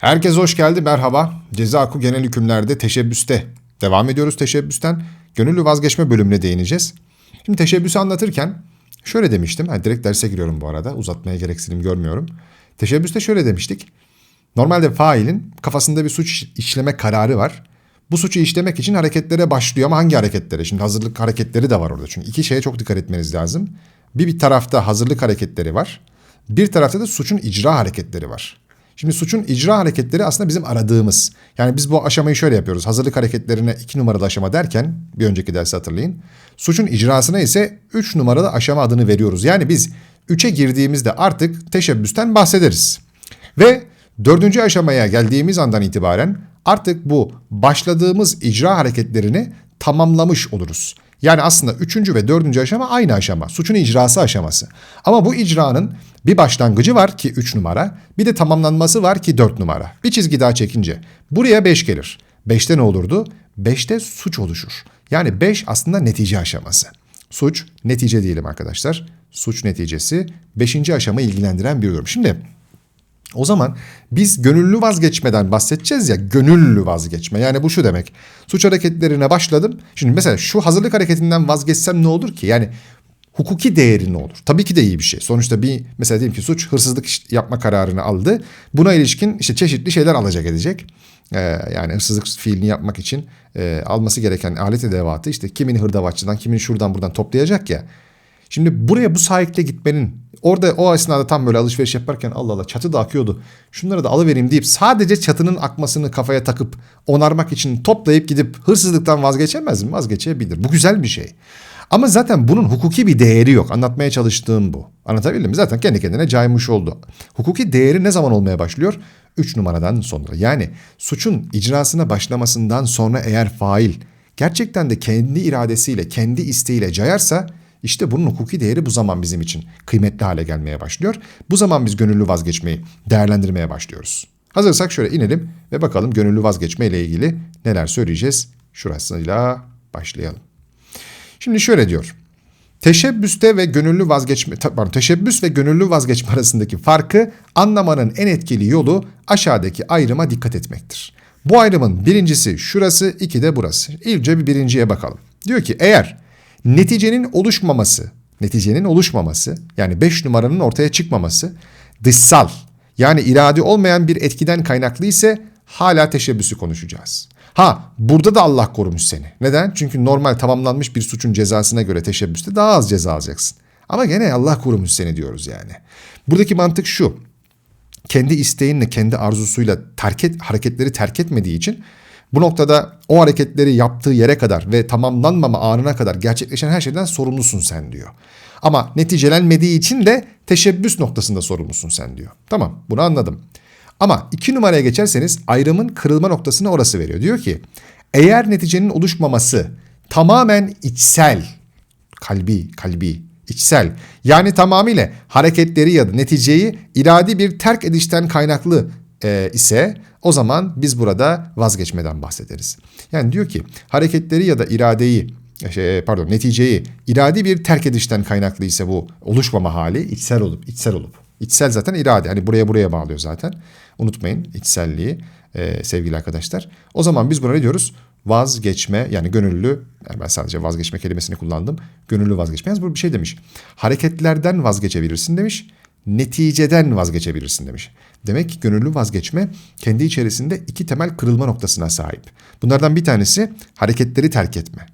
Herkes hoş geldi, merhaba. Ceza Hukuku Genel Hükümler'de teşebbüste. Devam ediyoruz teşebbüsten. Gönüllü vazgeçme bölümüne değineceğiz. Şimdi teşebbüsü anlatırken şöyle demiştim. Ha, direkt derse giriyorum bu arada. Uzatmaya gereksinim görmüyorum. Teşebbüste şöyle demiştik. Normalde failin kafasında bir suç işleme kararı var. Bu suçu işlemek için hareketlere başlıyor ama hangi hareketlere? Şimdi hazırlık hareketleri de var orada. Çünkü iki şeye çok dikkat etmeniz lazım. Bir, bir tarafta hazırlık hareketleri var. Bir tarafta da suçun icra hareketleri var. Şimdi suçun icra hareketleri aslında bizim aradığımız. Yani biz bu aşamayı şöyle yapıyoruz. Hazırlık hareketlerine iki numaralı aşama derken bir önceki dersi hatırlayın. Suçun icrasına ise üç numaralı aşama adını veriyoruz. Yani biz üçe girdiğimizde artık teşebbüsten bahsederiz. Ve dördüncü aşamaya geldiğimiz andan itibaren artık bu başladığımız icra hareketlerini tamamlamış oluruz. Yani aslında üçüncü ve dördüncü aşama aynı aşama. Suçun icrası aşaması. Ama bu icranın bir başlangıcı var ki 3 numara. Bir de tamamlanması var ki 4 numara. Bir çizgi daha çekince. Buraya 5 gelir. 5'te ne olurdu? 5'te suç oluşur. Yani 5 aslında netice aşaması. Suç netice diyelim arkadaşlar. Suç neticesi 5. aşama ilgilendiren bir durum. Şimdi o zaman biz gönüllü vazgeçmeden bahsedeceğiz ya gönüllü vazgeçme. Yani bu şu demek. Suç hareketlerine başladım. Şimdi mesela şu hazırlık hareketinden vazgeçsem ne olur ki? Yani hukuki değeri ne olur? Tabii ki de iyi bir şey. Sonuçta bir mesela diyelim ki suç hırsızlık yapma kararını aldı. Buna ilişkin işte çeşitli şeyler alacak edecek. Ee, yani hırsızlık fiilini yapmak için e, alması gereken alet edevatı işte kimini hırdavatçıdan kimini şuradan buradan toplayacak ya. Şimdi buraya bu sahikle gitmenin orada o esnada tam böyle alışveriş yaparken Allah Allah çatı da akıyordu. Şunları da alıvereyim deyip sadece çatının akmasını kafaya takıp onarmak için toplayıp gidip hırsızlıktan vazgeçemez mi? Vazgeçebilir. Bu güzel bir şey. Ama zaten bunun hukuki bir değeri yok. Anlatmaya çalıştığım bu. Anlatabildim mi? Zaten kendi kendine caymış oldu. Hukuki değeri ne zaman olmaya başlıyor? 3 numaradan sonra. Yani suçun icrasına başlamasından sonra eğer fail gerçekten de kendi iradesiyle, kendi isteğiyle cayarsa işte bunun hukuki değeri bu zaman bizim için kıymetli hale gelmeye başlıyor. Bu zaman biz gönüllü vazgeçmeyi değerlendirmeye başlıyoruz. Hazırsak şöyle inelim ve bakalım gönüllü vazgeçme ile ilgili neler söyleyeceğiz. Şurasıyla başlayalım. Şimdi şöyle diyor. Teşebbüste ve gönüllü vazgeçme, pardon, teşebbüs ve gönüllü vazgeçme arasındaki farkı anlamanın en etkili yolu aşağıdaki ayrıma dikkat etmektir. Bu ayrımın birincisi şurası, iki de burası. İlce bir birinciye bakalım. Diyor ki eğer neticenin oluşmaması, neticenin oluşmaması yani 5 numaranın ortaya çıkmaması dışsal yani irade olmayan bir etkiden kaynaklı ise hala teşebbüsü konuşacağız. Ha burada da Allah korumuş seni. Neden? Çünkü normal tamamlanmış bir suçun cezasına göre teşebbüste daha az ceza alacaksın. Ama gene Allah korumuş seni diyoruz yani. Buradaki mantık şu. Kendi isteğinle, kendi arzusuyla terk et, hareketleri terk etmediği için bu noktada o hareketleri yaptığı yere kadar ve tamamlanmama anına kadar gerçekleşen her şeyden sorumlusun sen diyor. Ama neticelenmediği için de teşebbüs noktasında sorumlusun sen diyor. Tamam bunu anladım. Ama iki numaraya geçerseniz ayrımın kırılma noktasını orası veriyor. Diyor ki eğer neticenin oluşmaması tamamen içsel, kalbi, kalbi, içsel yani tamamıyla hareketleri ya da neticeyi iradi bir terk edişten kaynaklı e, ise o zaman biz burada vazgeçmeden bahsederiz. Yani diyor ki hareketleri ya da iradeyi şey, pardon neticeyi iradi bir terk edişten kaynaklı ise bu oluşmama hali içsel olup içsel olup içsel zaten irade hani buraya buraya bağlıyor zaten. Unutmayın içselliği e, sevgili arkadaşlar. O zaman biz buna ne diyoruz? Vazgeçme yani gönüllü yani ben sadece vazgeçme kelimesini kullandım. Gönüllü vazgeçme. Yalnız burada bir şey demiş. Hareketlerden vazgeçebilirsin demiş. Neticeden vazgeçebilirsin demiş. Demek ki gönüllü vazgeçme kendi içerisinde iki temel kırılma noktasına sahip. Bunlardan bir tanesi hareketleri terk etme.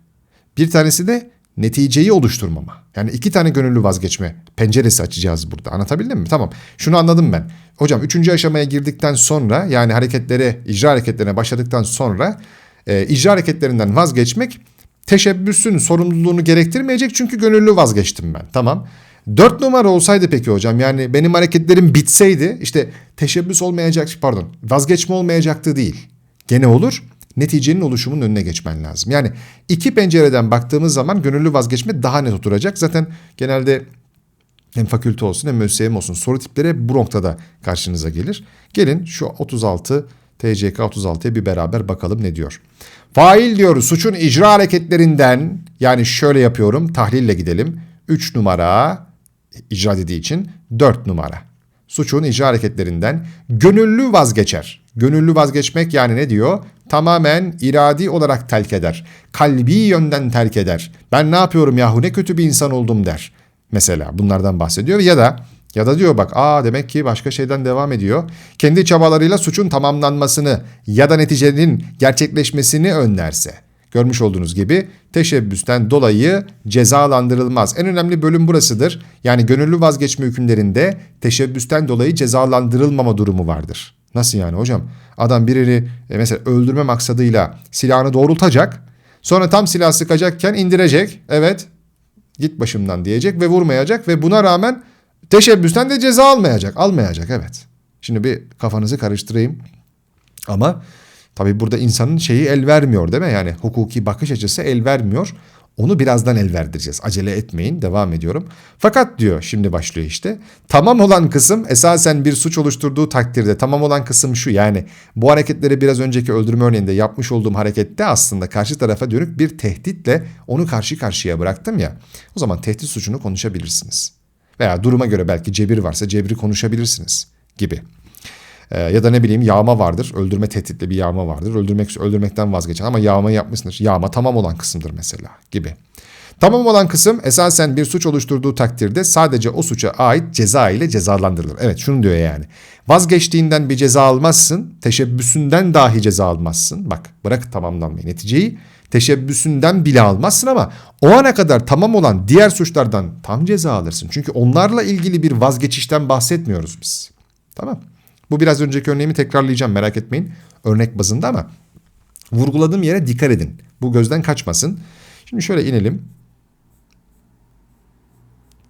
Bir tanesi de neticeyi oluşturmama. Yani iki tane gönüllü vazgeçme penceresi açacağız burada. Anlatabildim mi? Tamam. Şunu anladım ben. Hocam üçüncü aşamaya girdikten sonra yani hareketlere, icra hareketlerine başladıktan sonra e, icra hareketlerinden vazgeçmek teşebbüsün sorumluluğunu gerektirmeyecek çünkü gönüllü vazgeçtim ben. Tamam. Dört numara olsaydı peki hocam yani benim hareketlerim bitseydi işte teşebbüs olmayacak pardon vazgeçme olmayacaktı değil. Gene olur neticenin oluşumunun önüne geçmen lazım. Yani iki pencereden baktığımız zaman gönüllü vazgeçme daha net oturacak. Zaten genelde hem fakülte olsun hem ÖSYM olsun soru tipleri bu noktada karşınıza gelir. Gelin şu 36 TCK 36'ya bir beraber bakalım ne diyor. Fail diyor suçun icra hareketlerinden yani şöyle yapıyorum tahlille gidelim. 3 numara icra dediği için 4 numara. Suçun icra hareketlerinden gönüllü vazgeçer. Gönüllü vazgeçmek yani ne diyor? Tamamen iradi olarak terk eder. Kalbi yönden terk eder. Ben ne yapıyorum yahu ne kötü bir insan oldum der. Mesela bunlardan bahsediyor ya da ya da diyor bak aa demek ki başka şeyden devam ediyor. Kendi çabalarıyla suçun tamamlanmasını ya da neticenin gerçekleşmesini önlerse. Görmüş olduğunuz gibi teşebbüsten dolayı cezalandırılmaz. En önemli bölüm burasıdır. Yani gönüllü vazgeçme hükümlerinde teşebbüsten dolayı cezalandırılmama durumu vardır. Nasıl yani hocam? Adam birini e, mesela öldürme maksadıyla silahını doğrultacak. Sonra tam silah sıkacakken indirecek. Evet git başımdan diyecek ve vurmayacak ve buna rağmen teşebbüsten de ceza almayacak. Almayacak evet. Şimdi bir kafanızı karıştırayım. Ama tabii burada insanın şeyi el vermiyor değil mi? Yani hukuki bakış açısı el vermiyor. Onu birazdan el verdireceğiz. Acele etmeyin. Devam ediyorum. Fakat diyor şimdi başlıyor işte. Tamam olan kısım esasen bir suç oluşturduğu takdirde tamam olan kısım şu. Yani bu hareketleri biraz önceki öldürme örneğinde yapmış olduğum harekette aslında karşı tarafa dönük bir tehditle onu karşı karşıya bıraktım ya. O zaman tehdit suçunu konuşabilirsiniz. Veya duruma göre belki cebir varsa cebri konuşabilirsiniz gibi. Ee, ya da ne bileyim yağma vardır. Öldürme tehditli bir yağma vardır. Öldürmek öldürmekten vazgeçen ama yağma yapmışsındır. Yağma tamam olan kısımdır mesela gibi. Tamam olan kısım esasen bir suç oluşturduğu takdirde sadece o suça ait ceza ile cezalandırılır. Evet şunu diyor yani. Vazgeçtiğinden bir ceza almazsın, teşebbüsünden dahi ceza almazsın. Bak bırak tamamlanmayı neticeyi. Teşebbüsünden bile almazsın ama o ana kadar tamam olan diğer suçlardan tam ceza alırsın. Çünkü onlarla ilgili bir vazgeçişten bahsetmiyoruz biz. Tamam. Bu biraz önceki örneğimi tekrarlayacağım merak etmeyin. Örnek bazında ama vurguladığım yere dikkat edin. Bu gözden kaçmasın. Şimdi şöyle inelim.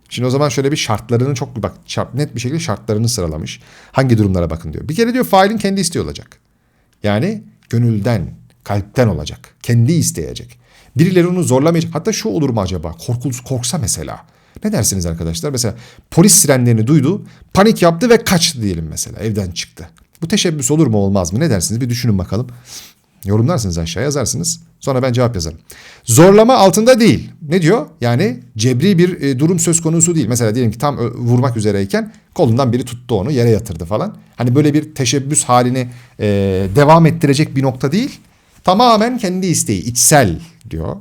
Şimdi o zaman şöyle bir şartlarını çok bak şart, net bir şekilde şartlarını sıralamış. Hangi durumlara bakın diyor. Bir kere diyor failin kendi isteği olacak. Yani gönülden, kalpten olacak. Kendi isteyecek. Birileri onu zorlamayacak. Hatta şu olur mu acaba? Korkulsa, korksa mesela. Ne dersiniz arkadaşlar? Mesela polis sirenlerini duydu, panik yaptı ve kaçtı diyelim mesela. Evden çıktı. Bu teşebbüs olur mu olmaz mı? Ne dersiniz? Bir düşünün bakalım. Yorumlarsınız aşağı yazarsınız. Sonra ben cevap yazarım. Zorlama altında değil. Ne diyor? Yani cebri bir e, durum söz konusu değil. Mesela diyelim ki tam vurmak üzereyken kolundan biri tuttu onu yere yatırdı falan. Hani böyle bir teşebbüs halini e, devam ettirecek bir nokta değil. Tamamen kendi isteği, içsel diyor.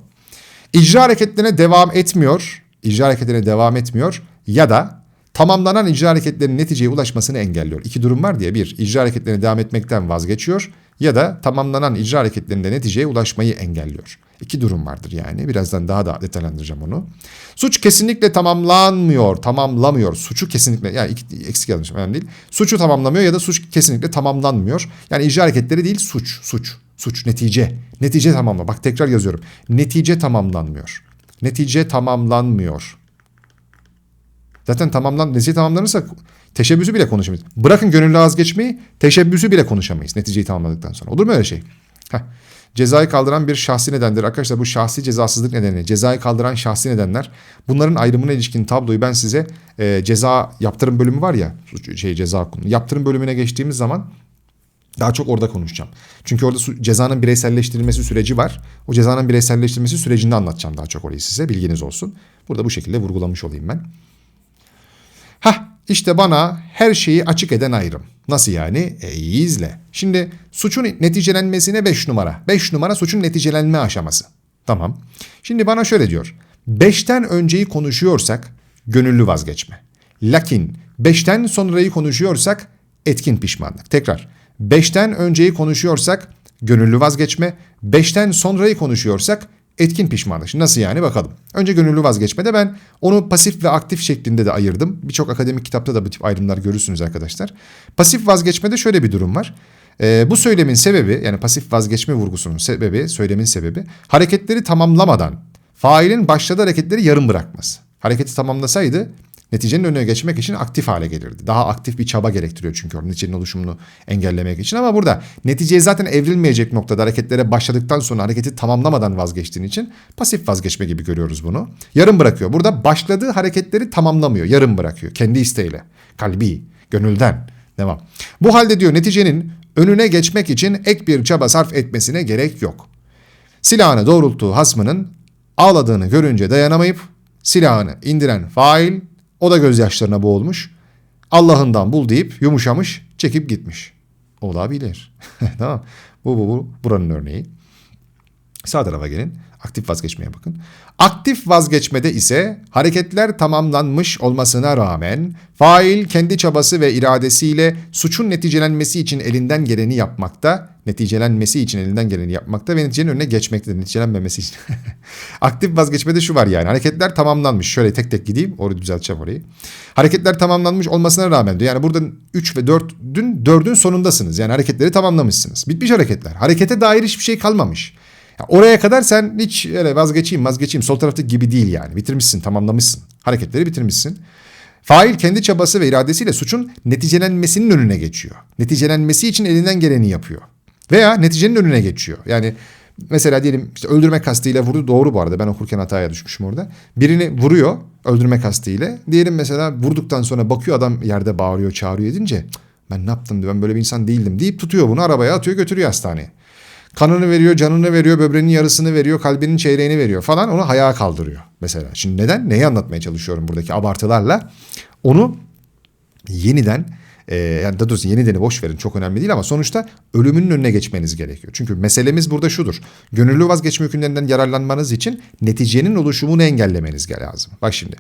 İcra hareketlerine devam etmiyor. İcra hareketlerine devam etmiyor ya da tamamlanan icra hareketlerinin neticeye ulaşmasını engelliyor. İki durum var diye bir icra hareketlerine devam etmekten vazgeçiyor ya da tamamlanan icra hareketlerinde neticeye ulaşmayı engelliyor. İki durum vardır yani. Birazdan daha da detaylandıracağım onu. Suç kesinlikle tamamlanmıyor, tamamlamıyor. Suçu kesinlikle yani eksik yazmışım önemli değil. Suçu tamamlamıyor ya da suç kesinlikle tamamlanmıyor. Yani icra hareketleri değil suç, suç, suç, netice. Netice tamamla. Bak tekrar yazıyorum. Netice tamamlanmıyor. Netice tamamlanmıyor. Zaten tamamlan, netice tamamlanırsa teşebbüsü bile konuşamayız. Bırakın gönüllü vazgeçmeyi, teşebbüsü bile konuşamayız neticeyi tamamladıktan sonra. Olur mu öyle şey? Heh. Cezayı kaldıran bir şahsi nedendir. Arkadaşlar bu şahsi cezasızlık nedeni, cezayı kaldıran şahsi nedenler. Bunların ayrımına ilişkin tabloyu ben size e, ceza yaptırım bölümü var ya, şey ceza konu. Yaptırım bölümüne geçtiğimiz zaman daha çok orada konuşacağım. Çünkü orada cezanın bireyselleştirilmesi süreci var. O cezanın bireyselleştirilmesi sürecinde anlatacağım daha çok orayı size. Bilginiz olsun. Burada bu şekilde vurgulamış olayım ben. Hah işte bana her şeyi açık eden ayrım. Nasıl yani? E iyi izle. Şimdi suçun neticelenmesine 5 numara. 5 numara suçun neticelenme aşaması. Tamam. Şimdi bana şöyle diyor. 5'ten önceyi konuşuyorsak gönüllü vazgeçme. Lakin 5'ten sonrayı konuşuyorsak etkin pişmanlık. Tekrar 5'ten önceyi konuşuyorsak gönüllü vazgeçme, 5'ten sonrayı konuşuyorsak etkin pişmanlık. Nasıl yani bakalım. Önce gönüllü vazgeçmede ben onu pasif ve aktif şeklinde de ayırdım. Birçok akademik kitapta da bu tip ayrımlar görürsünüz arkadaşlar. Pasif vazgeçmede şöyle bir durum var. Ee, bu söylemin sebebi yani pasif vazgeçme vurgusunun sebebi, söylemin sebebi hareketleri tamamlamadan failin başladığı hareketleri yarım bırakması. Hareketi tamamlasaydı neticenin önüne geçmek için aktif hale gelirdi. Daha aktif bir çaba gerektiriyor çünkü o neticenin oluşumunu engellemek için. Ama burada neticeye zaten evrilmeyecek noktada hareketlere başladıktan sonra hareketi tamamlamadan vazgeçtiğin için pasif vazgeçme gibi görüyoruz bunu. Yarım bırakıyor. Burada başladığı hareketleri tamamlamıyor. Yarım bırakıyor. Kendi isteğiyle. Kalbi, gönülden. Devam. Bu halde diyor neticenin önüne geçmek için ek bir çaba sarf etmesine gerek yok. Silahını doğrulttuğu hasmının ağladığını görünce dayanamayıp silahını indiren fail o da gözyaşlarına boğulmuş. Allah'ından bul deyip yumuşamış, çekip gitmiş. Olabilir. tamam. Bu, bu, bu buranın örneği. Sağ tarafa gelin. Aktif vazgeçmeye bakın. Aktif vazgeçmede ise hareketler tamamlanmış olmasına rağmen fail kendi çabası ve iradesiyle suçun neticelenmesi için elinden geleni yapmakta, neticelenmesi için elinden geleni yapmakta ve neticenin önüne geçmekte, neticelenmemesi için. Aktif vazgeçmede şu var yani hareketler tamamlanmış. Şöyle tek tek gideyim, orayı düzelteceğim orayı. Hareketler tamamlanmış olmasına rağmen diyor. Yani burada 3 ve 4 dün 4'ün sonundasınız. Yani hareketleri tamamlamışsınız. Bitmiş hareketler. Harekete dair hiçbir şey kalmamış. Ya oraya kadar sen hiç öyle vazgeçeyim vazgeçeyim sol taraftaki gibi değil yani. Bitirmişsin tamamlamışsın. Hareketleri bitirmişsin. Fail kendi çabası ve iradesiyle suçun neticelenmesinin önüne geçiyor. Neticelenmesi için elinden geleni yapıyor. Veya neticenin önüne geçiyor. Yani mesela diyelim işte öldürme kastıyla vurdu. Doğru bu arada ben okurken hataya düşmüşüm orada. Birini vuruyor öldürme kastıyla. Diyelim mesela vurduktan sonra bakıyor adam yerde bağırıyor çağırıyor edince ben ne yaptım diyor ben böyle bir insan değildim deyip tutuyor bunu arabaya atıyor götürüyor hastaneye. Kanını veriyor, canını veriyor, böbreğinin yarısını veriyor, kalbinin çeyreğini veriyor falan onu ayağa kaldırıyor mesela. Şimdi neden? Neyi anlatmaya çalışıyorum buradaki abartılarla? Onu yeniden e, yani daha doğrusu yenideni boş verin çok önemli değil ama sonuçta ölümünün önüne geçmeniz gerekiyor. Çünkü meselemiz burada şudur. Gönüllü vazgeçme hükümlerinden yararlanmanız için neticenin oluşumunu engellemeniz lazım. Bak şimdi.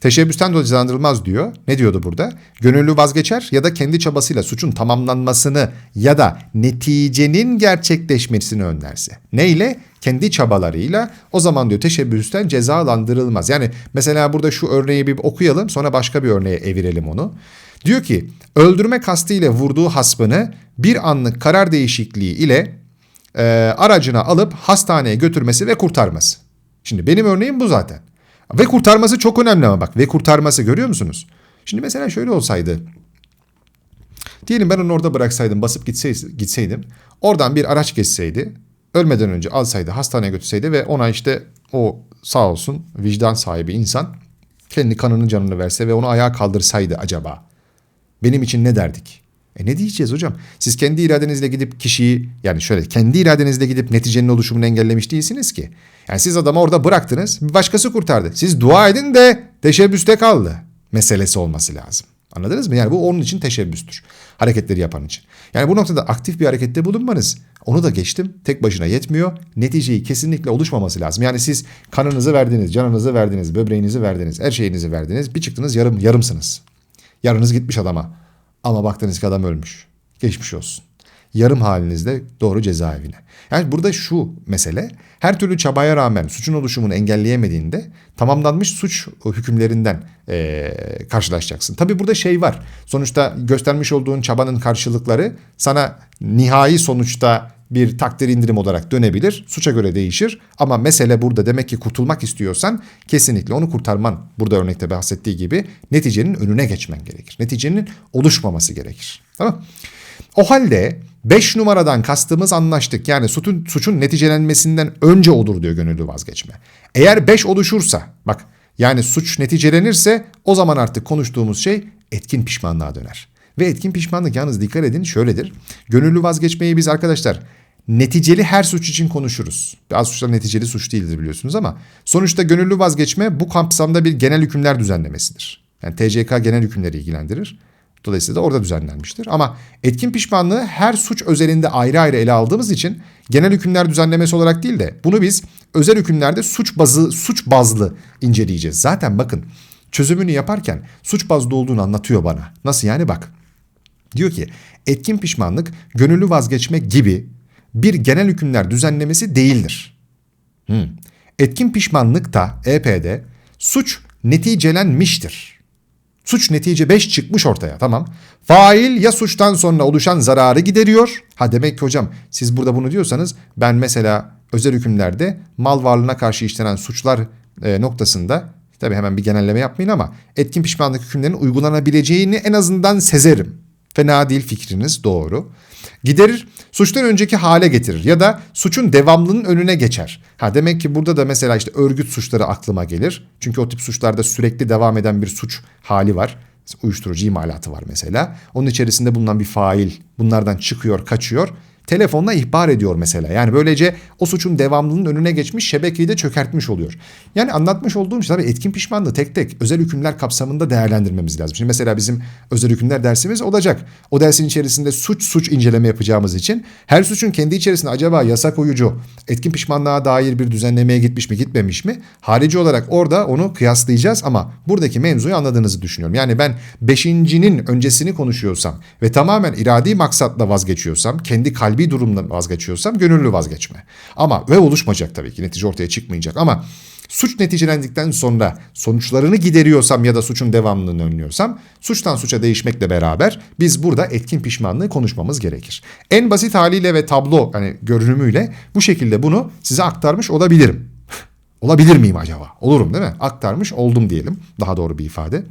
Teşebbüsten dolayı cezalandırılmaz diyor. Ne diyordu burada? Gönüllü vazgeçer ya da kendi çabasıyla suçun tamamlanmasını ya da neticenin gerçekleşmesini önlerse. Neyle? Kendi çabalarıyla o zaman diyor teşebbüsten cezalandırılmaz. Yani mesela burada şu örneği bir okuyalım sonra başka bir örneğe evirelim onu. Diyor ki öldürme kastı ile vurduğu hasbını bir anlık karar değişikliği ile e, aracına alıp hastaneye götürmesi ve kurtarması. Şimdi benim örneğim bu zaten. Ve kurtarması çok önemli ama bak ve kurtarması görüyor musunuz? Şimdi mesela şöyle olsaydı. Diyelim ben onu orada bıraksaydım basıp gitseydim. Oradan bir araç geçseydi. Ölmeden önce alsaydı hastaneye götürseydi ve ona işte o sağ olsun vicdan sahibi insan kendi kanını canını verse ve onu ayağa kaldırsaydı acaba. Benim için ne derdik? E ne diyeceğiz hocam? Siz kendi iradenizle gidip kişiyi yani şöyle kendi iradenizle gidip neticenin oluşumunu engellemiş değilsiniz ki. Yani siz adamı orada bıraktınız bir başkası kurtardı. Siz dua edin de teşebbüste kaldı meselesi olması lazım. Anladınız mı? Yani bu onun için teşebbüstür. Hareketleri yapan için. Yani bu noktada aktif bir harekette bulunmanız onu da geçtim. Tek başına yetmiyor. Neticeyi kesinlikle oluşmaması lazım. Yani siz kanınızı verdiniz, canınızı verdiniz, böbreğinizi verdiniz, her şeyinizi verdiniz. Bir çıktınız yarım yarımsınız. Yarınız gitmiş adama. Ama baktınız ki adam ölmüş. Geçmiş olsun. Yarım halinizde doğru cezaevine. Yani burada şu mesele her türlü çabaya rağmen suçun oluşumunu engelleyemediğinde tamamlanmış suç hükümlerinden e, karşılaşacaksın. Tabi burada şey var. Sonuçta göstermiş olduğun çabanın karşılıkları sana nihai sonuçta bir takdir indirim olarak dönebilir. Suça göre değişir ama mesele burada demek ki kurtulmak istiyorsan kesinlikle onu kurtarman burada örnekte bahsettiği gibi neticenin önüne geçmen gerekir. Neticenin oluşmaması gerekir. Tamam O halde 5 numaradan kastımız anlaştık. Yani suçun, suçun neticelenmesinden önce olur diyor gönüllü vazgeçme. Eğer 5 oluşursa bak yani suç neticelenirse o zaman artık konuştuğumuz şey etkin pişmanlığa döner. Ve etkin pişmanlık yalnız dikkat edin şöyledir. Gönüllü vazgeçmeyi biz arkadaşlar neticeli her suç için konuşuruz. Bazı suçlar neticeli suç değildir biliyorsunuz ama sonuçta gönüllü vazgeçme bu kapsamda bir genel hükümler düzenlemesidir. Yani TCK genel hükümleri ilgilendirir. Dolayısıyla da orada düzenlenmiştir. Ama etkin pişmanlığı her suç özelinde ayrı ayrı ele aldığımız için genel hükümler düzenlemesi olarak değil de bunu biz özel hükümlerde suç bazı suç bazlı inceleyeceğiz. Zaten bakın çözümünü yaparken suç bazlı olduğunu anlatıyor bana. Nasıl yani bak. Diyor ki etkin pişmanlık gönüllü vazgeçme gibi bir genel hükümler düzenlemesi değildir. Hmm. Etkin pişmanlık da EP'de suç neticelenmiştir. Suç netice 5 çıkmış ortaya tamam. Fail ya suçtan sonra oluşan zararı gideriyor. Ha demek ki hocam siz burada bunu diyorsanız ben mesela özel hükümlerde mal varlığına karşı işlenen suçlar e, noktasında tabi hemen bir genelleme yapmayın ama etkin pişmanlık hükümlerinin uygulanabileceğini en azından sezerim. Fena değil fikriniz doğru. Giderir, suçtan önceki hale getirir ya da suçun devamlının önüne geçer. Ha demek ki burada da mesela işte örgüt suçları aklıma gelir. Çünkü o tip suçlarda sürekli devam eden bir suç hali var. Uyuşturucu imalatı var mesela. Onun içerisinde bulunan bir fail bunlardan çıkıyor, kaçıyor. Telefonla ihbar ediyor mesela. Yani böylece o suçun devamlılığının önüne geçmiş şebekeyi de çökertmiş oluyor. Yani anlatmış olduğum şey tabii etkin pişmanlığı tek tek özel hükümler kapsamında değerlendirmemiz lazım. Şimdi mesela bizim özel hükümler dersimiz olacak. O dersin içerisinde suç suç inceleme yapacağımız için her suçun kendi içerisinde acaba yasa koyucu, etkin pişmanlığa dair bir düzenlemeye gitmiş mi gitmemiş mi? Harici olarak orada onu kıyaslayacağız ama buradaki mevzuyu anladığınızı düşünüyorum. Yani ben beşincinin öncesini konuşuyorsam ve tamamen iradi maksatla vazgeçiyorsam, kendi kalbi durumla vazgeçiyorsam gönüllü vazgeçme. Ama ve oluşmayacak tabii ki netice ortaya çıkmayacak ama suç neticelendikten sonra sonuçlarını gideriyorsam ya da suçun devamlılığını önlüyorsam suçtan suça değişmekle beraber biz burada etkin pişmanlığı konuşmamız gerekir. En basit haliyle ve tablo hani görünümüyle bu şekilde bunu size aktarmış olabilirim. Olabilir miyim acaba? Olurum değil mi? Aktarmış oldum diyelim. Daha doğru bir ifade.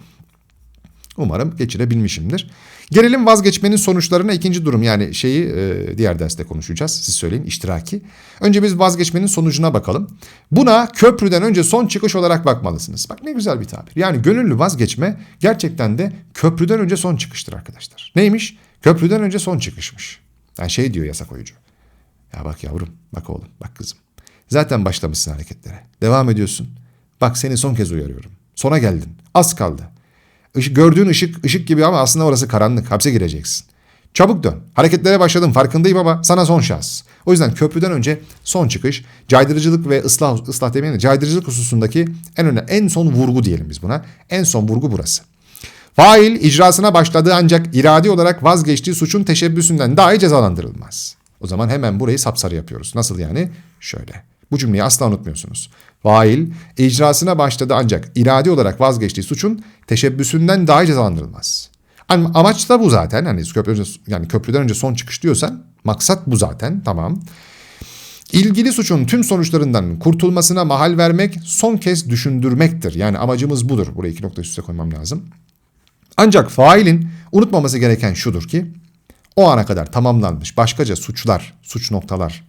Umarım geçirebilmişimdir. Gelelim vazgeçmenin sonuçlarına ikinci durum yani şeyi e, diğer derste konuşacağız. Siz söyleyin iştiraki. Önce biz vazgeçmenin sonucuna bakalım. Buna köprüden önce son çıkış olarak bakmalısınız. Bak ne güzel bir tabir. Yani gönüllü vazgeçme gerçekten de köprüden önce son çıkıştır arkadaşlar. Neymiş? Köprüden önce son çıkışmış. Yani şey diyor yasa koyucu. Ya bak yavrum, bak oğlum, bak kızım. Zaten başlamışsın hareketlere. Devam ediyorsun. Bak seni son kez uyarıyorum. Sona geldin. Az kaldı. Işık, gördüğün ışık ışık gibi ama aslında orası karanlık. Hapse gireceksin. Çabuk dön. Hareketlere başladım farkındayım ama sana son şans. O yüzden köprüden önce son çıkış, caydırıcılık ve ıslah, ıslah demeyelim de caydırıcılık hususundaki en önemli, en son vurgu diyelim biz buna. En son vurgu burası. Fail icrasına başladığı ancak iradi olarak vazgeçtiği suçun teşebbüsünden dahi cezalandırılmaz. O zaman hemen burayı sapsarı yapıyoruz. Nasıl yani? Şöyle. Bu cümleyi asla unutmuyorsunuz. Fail icrasına başladı ancak iradi olarak vazgeçtiği suçun teşebbüsünden dahi cezalandırılmaz. Ama amaç da bu zaten. Hani köprüden, yani köprüden önce son çıkış diyorsan maksat bu zaten. Tamam. İlgili suçun tüm sonuçlarından kurtulmasına mahal vermek son kez düşündürmektir. Yani amacımız budur. Buraya iki nokta üste koymam lazım. Ancak failin unutmaması gereken şudur ki o ana kadar tamamlanmış başkaca suçlar, suç noktalar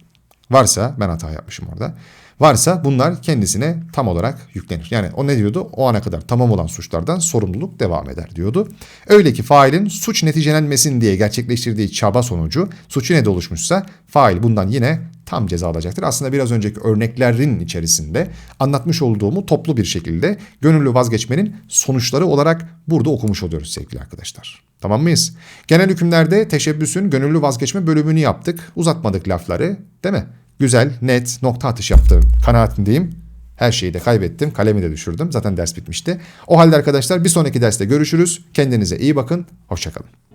varsa ben hata yapmışım orada. Varsa bunlar kendisine tam olarak yüklenir. Yani o ne diyordu? O ana kadar tamam olan suçlardan sorumluluk devam eder diyordu. Öyle ki failin suç neticelenmesin diye gerçekleştirdiği çaba sonucu suçu ne de oluşmuşsa fail bundan yine tam ceza alacaktır. Aslında biraz önceki örneklerin içerisinde anlatmış olduğumu toplu bir şekilde gönüllü vazgeçmenin sonuçları olarak burada okumuş oluyoruz sevgili arkadaşlar. Tamam mıyız? Genel hükümlerde teşebbüsün gönüllü vazgeçme bölümünü yaptık. Uzatmadık lafları değil mi? Güzel, net, nokta atış yaptım. Kanaatindeyim. Her şeyi de kaybettim. Kalemi de düşürdüm. Zaten ders bitmişti. O halde arkadaşlar bir sonraki derste görüşürüz. Kendinize iyi bakın. Hoşçakalın.